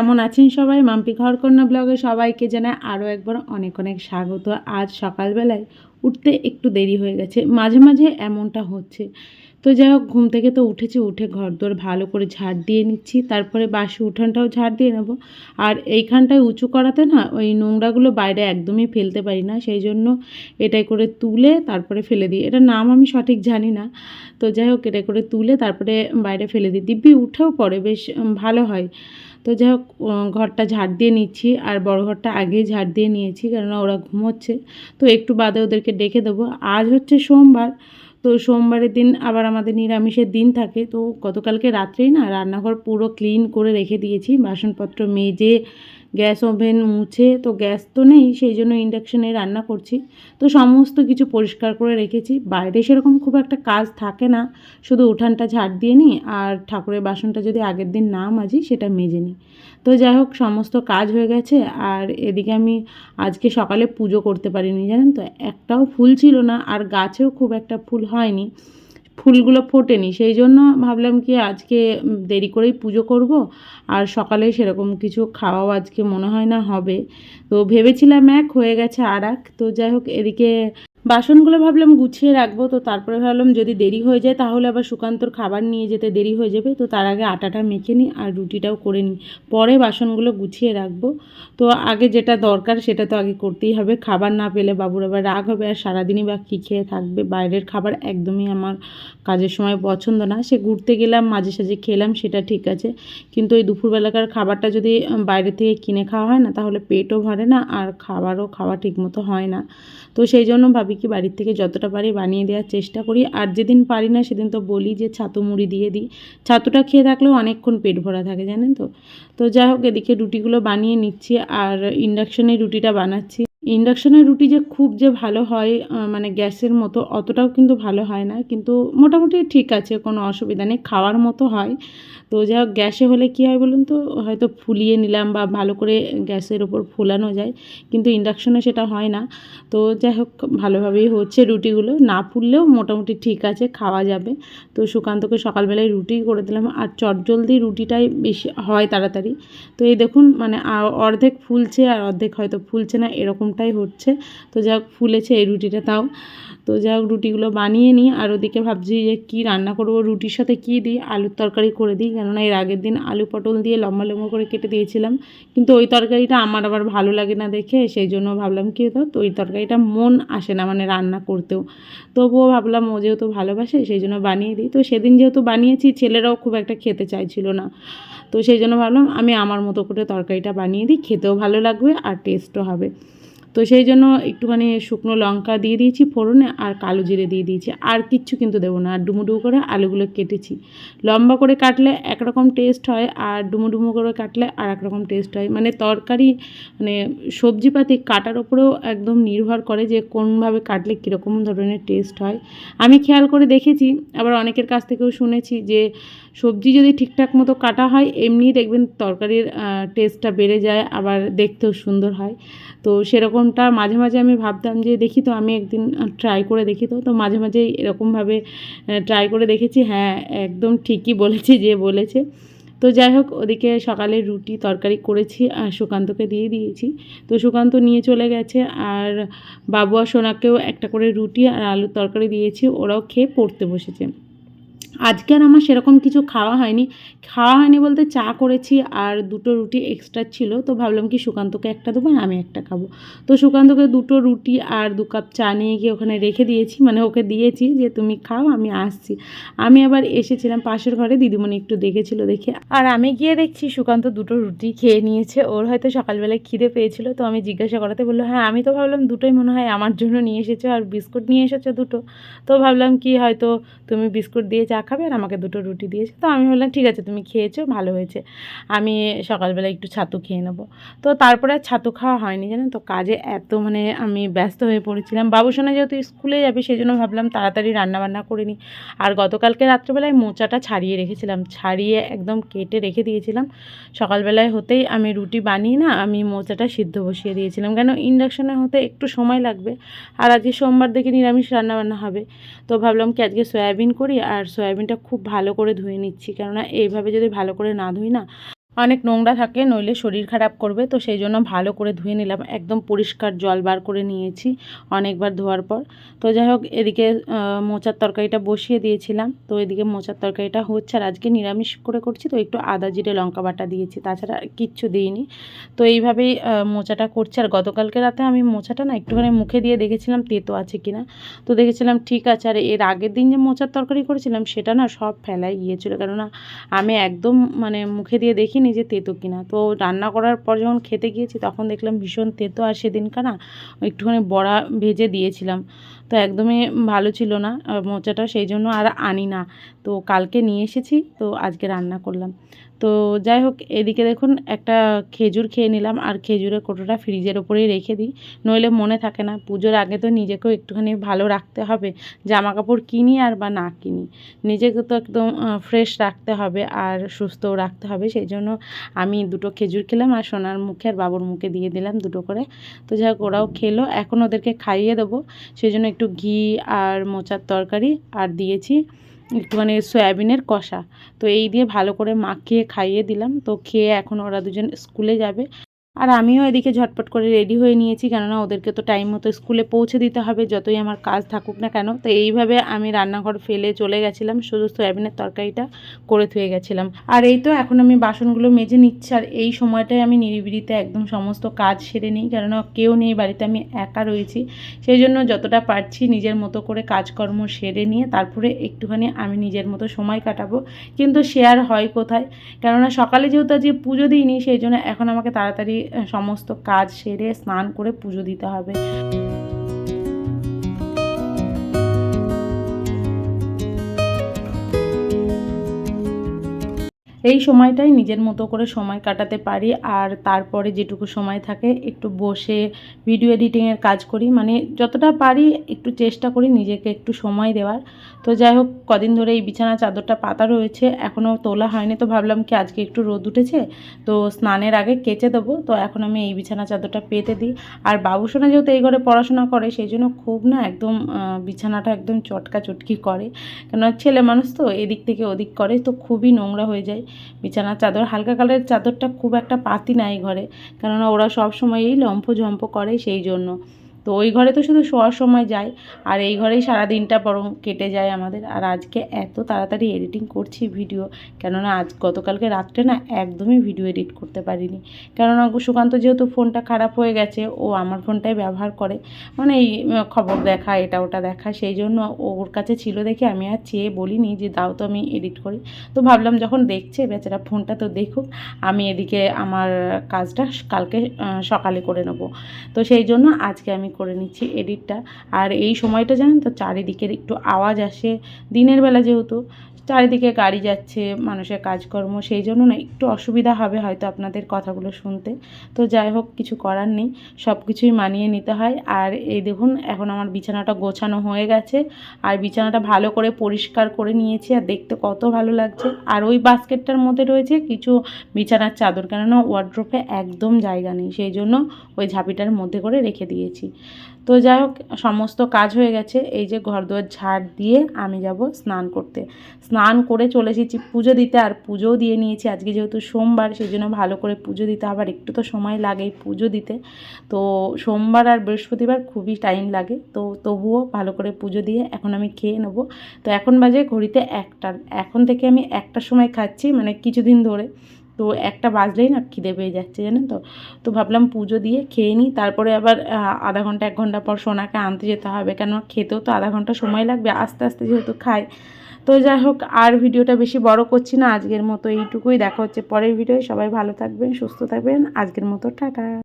কেমন আছেন সবাই? মাম্পি ঘরকন্যা ব্লগে সবাইকে জানায় আরও একবার অনেক অনেক স্বাগত। আজ সকালবেলায় উঠতে একটু দেরি হয়ে গেছে, মাঝে মাঝে এমনটা হচ্ছে। তো যাই হোক, ঘুম থেকে তো উঠেছি, উঠে ঘর দোর ভালো করে ঝাড় দিয়ে নিচ্ছি, তারপরে বাসি উঠানটাও ঝাড় দিয়ে নেব। আর এইখানটায় উঁচু করাতে না, ওই নোংরাগুলো বাইরে একদমই ফেলতে পারি না, সেই জন্য এটাই করে তুলে তারপরে ফেলে দিই। এটার নাম আমি সঠিক জানি না। তো যাই হোক, এটা করে তুলে তারপরে বাইরে ফেলে দিই। দিব্যি, উঠেও পড়ে বেশ ভালো হয়। তো যাই হোক ঘরটা ঝাড় দিয়ে নিচ্ছি, আর বড় ঘরটা আগেই ঝাড় দিয়ে নিয়েছি, কেননা ওরা ঘুমোচ্ছে। তো একটু বাদে ওদেরকে ডেকে দেবো। আজ হচ্ছে সোমবার তো সোমবারের দিন আবার আমাদের নিরামিষের দিন থাকে। তো গতকালকে রাত্রেই না রান্নাঘর পুরো ক্লিন করে রেখে দিয়েছি। বাসনপত্র মেজে, গ্যাস ওভেন মুছে, তো গ্যাস তো নেই, সেই জন্য ইন্ডাকশানে রান্না করছি। তো সমস্ত কিছু পরিষ্কার করে রেখেছি। বাইরে সেরকম খুব একটা কাজ থাকে না। শুধু উঠানটা ঝাড় দিয়ে নিই আর ঠাকুরের বাসনটা যদি আগের দিন না মাজি, সেটা মেজে নিই। তো যাই হোক, সমস্ত কাজ হয়ে গেছে। আর এদিকে আমি আজকে সকালে পুজো করতে পারিনি, জানেন তো? একটাও ফুল ছিল না, আর গাছেও খুব একটা ফুল হয়নি। ফুলগুলো ফোটেনি, সেই জন্য ভাবলাম কি আজকে দেরি করেই পুজো করব। আর সকালে সেরকম কিছু খাওয়াও আজকে মনে হয় না হবে। তো ভেবেছিলাম এক, হয়ে গেছে আর তো যাই হোক, এদিকে বাসনগুলো ভাবলাম গুছিয়ে রাখব, তো তারপরে ভাবলাম যদি দেরি হয়ে যায় তাহলে আবার সুকান্তর খাবার নিয়ে যেতে দেরি হয়ে যাবে। তো তার আগে আটাটা মেখে নিই আর রুটিটাও করে নিই। পরে বাসনগুলো গুছিয়ে রাখব। তো আগে যেটা দরকার সেটা তো আগে করতেই হবে। খাবার না পেলে বাবুর আবার রাগ হবে আর সারাদিনই বা কী খেয়ে থাকবে। বাইরের খাবার একদমই আমার কাজের সময় পছন্দ না। সে ঘুরতে গেলাম, মাঝে সাঝে খেলাম, সেটা ঠিক আছে। কিন্তু ওই দুপুরবেলাকার খাবারটা যদি বাইরে থেকে কিনে খাওয়া হয় না তাহলে পেটও ভরে না আর খাবারও খাওয়া ঠিকমতো হয় না। তো সেই জন্য ভাবি কি বাড়ির থেকে যতটা পারি বানিয়ে দেওয়ার চেষ্টা করি। আর যেদিন পারি না সেদিন তো বলি যে ছাতু মুড়ি দিয়ে দিই। ছাতুটা খেয়ে থাকলেও অনেকক্ষণ পেট ভরা থাকে, জানেন তো? তো যাই হোক, এদিকে রুটিগুলো বানিয়ে নিচ্ছি আর ইন্ডাকশনে রুটিটা বানাচ্ছি। ইন্ডাকশানের রুটি যে খুব যে ভালো হয় মানে গ্যাসের মতো অতটাও কিন্তু ভালো হয় না। কিন্তু মোটামুটি ঠিক আছে, কোনো অসুবিধা নেই, খাওয়ার মতো হয়। তো যা গ্যাসে হলে কী হয় বলুন তো, হয়তো ফুলিয়ে নিলাম বা ভালো করে গ্যাসের ওপর ফুলানো যায়, কিন্তু ইন্ডাকশনে সেটা হয় না। তো যাই হোক, ভালোভাবেই হচ্ছে রুটিগুলো। না ফুললেও মোটামুটি ঠিক আছে, খাওয়া যাবে। তো সুকান্তকে সকালবেলায় রুটি করে দিলাম। আর চটজলদি রুটিটাই বেশি হয় তাড়াতাড়ি। তো এই দেখুন মানে অর্ধেক ফুলছে আর অর্ধেক হয়তো ফুলছে না এরকমটাই হচ্ছে। তো যাই হোক ফুলেছে এই রুটিটা, তাও। তো যাই হোক রুটিগুলো বানিয়ে নিই। আর ওদিকে ভাবছি যে কী রান্না করব, রুটির সাথে কী দিই? আলুর তরকারি করে দিই। কেননা এর আগের দিন আলু পটল দিয়ে লম্বা লম্বা করে কেটে দিয়েছিলাম। কিন্তু ওই তরকারিটা আমার আবার ভালো লাগে না দেখে, সেই জন্য ভাবলাম কী হতো, তো ওই তরকারিটা মন আসে না মানে রান্না করতেও। তবুও ভাবলাম ও যেহেতু ভালোবাসে, সেই জন্য বানিয়ে দিই। তো সেদিন যেহেতু বানিয়েছি, ছেলেরাও খুব একটা খেতে চাইছিল না। তো সেই জন্য ভাবলাম আমি আমার মতো করে তরকারিটা বানিয়ে দিই, খেতেও ভালো লাগবে আর টেস্টও হবে। তো সেই জন্য একটুখানি শুকনো লঙ্কা দিয়ে দিয়েছি ফোড়নে আর কালো জিরে দিয়ে দিয়েছি। আর কিচ্ছু কিন্তু দেবো না। আর ডুমো ডুমো করে আলুগুলো কেটেছি। লম্বা করে কাটলে একরকম টেস্ট হয় আর ডুমো ডুমো করে কাটলে আর একরকম টেস্ট হয়। মানে তরকারি মানে সবজিপাতি কাটার ওপরেও একদম নির্ভর করে যে কোনভাবে কাটলে কীরকম ধরনের টেস্ট হয়। আমি খেয়াল করে দেখেছি, আবার অনেকের কাছ থেকেও শুনেছি যে সবজি যদি ঠিকঠাক মতো কাটা হয় এমনি দেখবেন তরকারির টেস্টটা বেড়ে যায়, আবার দেখতেও সুন্দর হয়। তো সেরকমটা মাঝে মাঝে আমি ভাবতাম যে, দেখি তো আমি একদিন ট্রাই করে দেখি তো। তো মাঝে মাঝেই এরকমভাবে ট্রাই করে দেখেছি হ্যাঁ একদম ঠিকই বলেছে যে বলেছে। তো যাই হোক, ওদিকে সকালে রুটি তরকারি করেছি, আর সুকান্তকে দিয়ে দিয়েছি। তো সুকান্ত নিয়ে চলে গেছে, আর বাবু আর সোনাকেও একটা করে রুটি আর আলুর তরকারি দিয়েছি, ওরাও খেয়ে পড়তে বসেছে। আজকে আর আমার সেরকম কিছু খাওয়া হয়নি। খাওয়া হয়নি বলতে চা করেছি আর দুটো রুটি এক্সট্রা ছিল। তো ভাবলাম কি সুকান্তকে একটা দেবো আমি একটা খাব। তো সুকান্তকে দুটো রুটি আর দু কাপ চা নিয়ে গিয়ে ওখানে রেখে দিয়েছি। মানে ওকে দিয়েছি যে, তুমি খাও, আমি আসছি। আমি আবার এসেছিলাম পাশের ঘরে। দিদিমণি একটু দেখেছিল দেখে। আর আমি গিয়ে দেখছি সুকান্ত দুটো রুটি খেয়ে নিয়েছে। ওর হয়তো সকালবেলায় খিদে পেয়েছিল। তো আমি জিজ্ঞাসা করাতে বলল হ্যাঁ আমি তো ভাবলাম দুটোই মনে হয় আমার জন্য নিয়ে এসেছ আর বিস্কুট নিয়ে এসেছ দুটো। তো ভাবলাম কি হয়তো তুমি বিস্কুট দিয়ে চা খাবে আর আমাকে দুটো রুটি দিয়েছে। তো আমি বললাম ঠিক আছে, তুমি খেয়েছো, ভালো হয়েছে। আমি সকালবেলা একটু ছাতু খেয়ে নেব। তো তারপরে আর ছাতু খাওয়া হয়নি জানেন তো? কাজে এত মানে আমি ব্যস্ত হয়ে পড়েছিলাম। বাবুসোনা যেহেতু স্কুলে যাবে সেই জন্য ভাবলাম তাড়াতাড়ি রান্নাবান্না করে নিই। আর গতকালকে রাত্রেবেলায় মোচাটা ছাড়িয়ে রেখেছিলাম। ছাড়িয়ে একদম কেটে রেখে দিয়েছিলাম। সকালবেলায় হতেই আমি রুটি বানিয়ে না, আমি মোচাটা সিদ্ধ বসিয়ে দিয়েছিলাম। কেন, ইন্ডাকশানে হতে একটু সময় লাগবে। আর আজকে সোমবার দেখে নিরামিষ রান্নাবান্না হবে। তো ভাবলাম কি, আজকে সয়াবিন করি, আর সয়াবিনটা খুব ভালো করে ধুয়ে নিচ্ছি। কেননা এইভাবে যদি ভালো করে না ধুই না অনেক নোংরা থাকে, নইলে শরীর খারাপ করবে। তো সেই জন্য ভালো করে ধুয়ে নিলাম। একদম পরিষ্কার জল বার করে নিয়েছি অনেকবার ধোয়ার পর। তো যাই হোক, এদিকে মোচার তরকারিটা বসিয়ে দিয়েছিলাম। তো এদিকে মোচার তরকারিটা হচ্ছে আর আজকে নিরামিষ করে করছি। তো একটু আদা জিরে, লঙ্কা বাটা দিয়েছি। তাছাড়া কিচ্ছু দিইনি। তো এইভাবেই মোচাটা করছি। আর গতকালকে রাতে আমি মোচাটা না একটুখানি মুখে দিয়ে দেখেছিলাম তেতো আছে কিনা। তো দেখেছিলাম ঠিক আছে। আর এর আগের দিন যে মোচার তরকারি করেছিলাম, সেটা না সব ফেলাই গিয়েছিল। কেননা আমি একদম মানে মুখে দিয়ে দেখিনি যে তেতো কিনা। তো রান্না করার পর যখন খেতে গিয়েছি তখন দেখলাম ভীষণ তেতো আর সেদিন কানা একটুখানি বড়া ভেজে দিয়েছিলাম। তো একদমই ভালো ছিল না মোচাটা, সেই জন্য আর আনি না। তো কালকে নিয়ে এসেছি, তো আজকে রান্না করলাম। তো যাই হোক, এদিকে দেখুন একটা খেজুর খেয়ে নিলাম। আর খেজুরের কোটোটা ফ্রিজের ওপরেই রেখে দিই। নইলে মনে থাকে না, পুজোর আগে তো নিজেকেও একটুখানি ভালো রাখতে হবে জামা কাপড় কিনি আর বা না কিনি। নিজেকে তো একদম ফ্রেশ রাখতে হবে আর সুস্থও রাখতে হবে। সেই জন্য আমি দুটো খেজুর খেলাম আর সোনার মুখে আর বাবুর মুখে দিয়ে দিলাম দুটো করে। তো যাই হোক, ওরাও খেলো। এখন ওদেরকে খাইয়ে দেবো। সেই জন্য একটু ঘি আর মোচার তরকারি আর দিয়েছি। একটুখানি সয়াবিনের কষা। তো এই দিয়ে ভালো করে মাখিয়ে খাইয়ে দিলাম। তো খেয়ে এখন ওরা দুজন স্কুলে যাবে। আর আমিও এদিকে ঝটপট করে রেডি হয়ে নিয়েছি। কেননা ওদেরকে তো টাইম মতো স্কুলে পৌঁছে দিতে হবে, যতই আমার কাজ থাকুক না কেন। তো এইভাবে আমি রান্নাঘর ফেলে চলে গেছিলাম, শুধু সয়াবিনের তরকারিটা করে থুয়ে গেছিলাম। আর এই তো এখন আমি বাসনগুলো মেজে নিচ্ছি, আর এই সময়টায় আমি নিরিবিলিতে একদম সমস্ত কাজ সেরে নিই। কেননা কেউ নেই বাড়িতে, আমি একা রয়েছি। সেই জন্য যতটা পারছি নিজের মতো করে কাজকর্ম সেরে নিয়ে, তারপরে একটুখানি আমি নিজের মতো সময় কাটাবো। কিন্তু শেয়ার হয় কোথায়? কেননা সকালে যেহেতু আজকে পুজো দিইনি, সেই জন্য এখন আমাকে তাড়াতাড়ি সমস্ত কাজ সেরে স্নান করে পুজো দিতে হবে। এই সময়টাই নিজের মতো করে সময় কাটাতে পারি আর তারপরে যেটুকু সময় থাকে একটু বসে ভিডিও এডিটিংয়ের কাজ করি। মানে যতটা পারি একটু চেষ্টা করি নিজেকে একটু সময় দেওয়ার। তো যাই হোক, কদিন ধরে এই বিছানা চাদরটা পাতা রয়েছে, এখনও তোলা হয়নি তো ভাবলাম কি আজকে একটু রোদ উঠেছে, তো স্নানের আগে কেচে দেবো। তো এখন আমি এই বিছানা চাদরটা পেতে দিই। আর বাবুসোনা যেহেতু এই ঘরে পড়াশোনা করে, সেই জন্য খুব না একদম বিছানাটা একদম চটকা চটকি করে। কেন ছেলে মানুষ তো, এদিক থেকে ওদিক করে, তো খুবই নোংরা হয়ে যায়। বিছানার চাদর, হালকা কালারের চাদরটা খুব একটা পাতি নাই ঘরে, কেননা ওরা সব সময় এই লম্ফ ঝম্প করে সেই জন্য। তো ওই ঘরে তো শুধু শোয়ার সময় যায় আর এই ঘরেই সারা দিনটা বরং কেটে যায় আমাদের। আর আজকে এত তাড়াতাড়ি এডিটিং করছি ভিডিও কেননা আজ গতকালকে রাত্রে না একদমই ভিডিও এডিট করতে পারিনি। কেননা সুকান্ত যেহেতু ফোনটা খারাপ হয়ে গেছে, ও আমার ফোনটাই ব্যবহার করে। মানে এই খবর দেখা, এটা ওটা দেখা, সেই জন্য ওর কাছে ছিল দেখে আমি আর চেয়ে বলিনি যে দাও তো আমি এডিট করি। তো ভাবলাম যখন দেখছে, বেচারা ফোনটা তো দেখুক, আমি এদিকে আমার কাজটা কালকে সকালে করে নেব। তো সেই জন্য আজকে আমি করে নিচ্ছি এডিটটা আর এই সময়টা জানেন তো, চারিদিকের একটু আওয়াজ আসে। দিনের বেলা যেহেতু, চারিদিকে গাড়ি যাচ্ছে, মানুষের কাজকর্ম, সেই জন্য না একটু অসুবিধা হবে হয়তো আপনাদের কথাগুলো শুনতে। তো যাই হোক, কিছু করার নেই। সব কিছুই মানিয়ে নিতে হয়। আর এই দেখুন, এখন আমার বিছানাটা গোছানো হয়ে গেছে। আর বিছানাটা ভালো করে পরিষ্কার করে নিয়েছি। আর দেখতে কত ভালো লাগছে। আর ওই বাস্কেটটার মধ্যে রয়েছে কিছু বিছানার চাদর। কেননা ওয়ার্ড্রোপে একদম জায়গা নেই। সেই জন্য ওই ঝাঁপিটার মধ্যে করে রেখে দিয়েছি। তো যাই হোক, সমস্ত কাজ হয়ে গেছে। এই যে ঘর দুয়ার ঝাড় দিয়ে আমি যাব স্নান করতে। স্নান করে চলে এসেছি পুজো দিতে, আর পুজোও দিয়ে নিয়েছি। আজকে যেহেতু সোমবার, সেই জন্য ভালো করে পুজো দিতে আবার একটু তো সময় লাগেই পুজো দিতে। তো সোমবার আর বৃহস্পতিবার খুবই টাইম লাগে। তো তবুও ভালো করে পুজো দিয়ে এখন আমি খেয়ে নেব। তো এখন বাজে ঘড়িতে একটা। এখন থেকে আমি একটার সময় খাচ্ছি মানে কিছুদিন ধরে। তো একটা বাজলেই না খিদে পেয়ে যাচ্ছে, জানেন তো? তো ভাবলাম পুজো দিয়ে খেয়ে নিই, তারপরে আবার আধা ঘণ্টা, এক ঘণ্টা পর সোনাকে আনতে যেতে হবে কেন খেতেও তো আধা ঘণ্টা সময় লাগবে, আস্তে আস্তে যেহেতু খাই তো যাই হোক, আর ভিডিওটা বেশি বড় করছি না, আজকের মতো এইটুকুই, দেখা হচ্ছে পরের ভিডিও সবাই ভালো থাকবেন, সুস্থ থাকবেন, আজকের মতো, টাটা।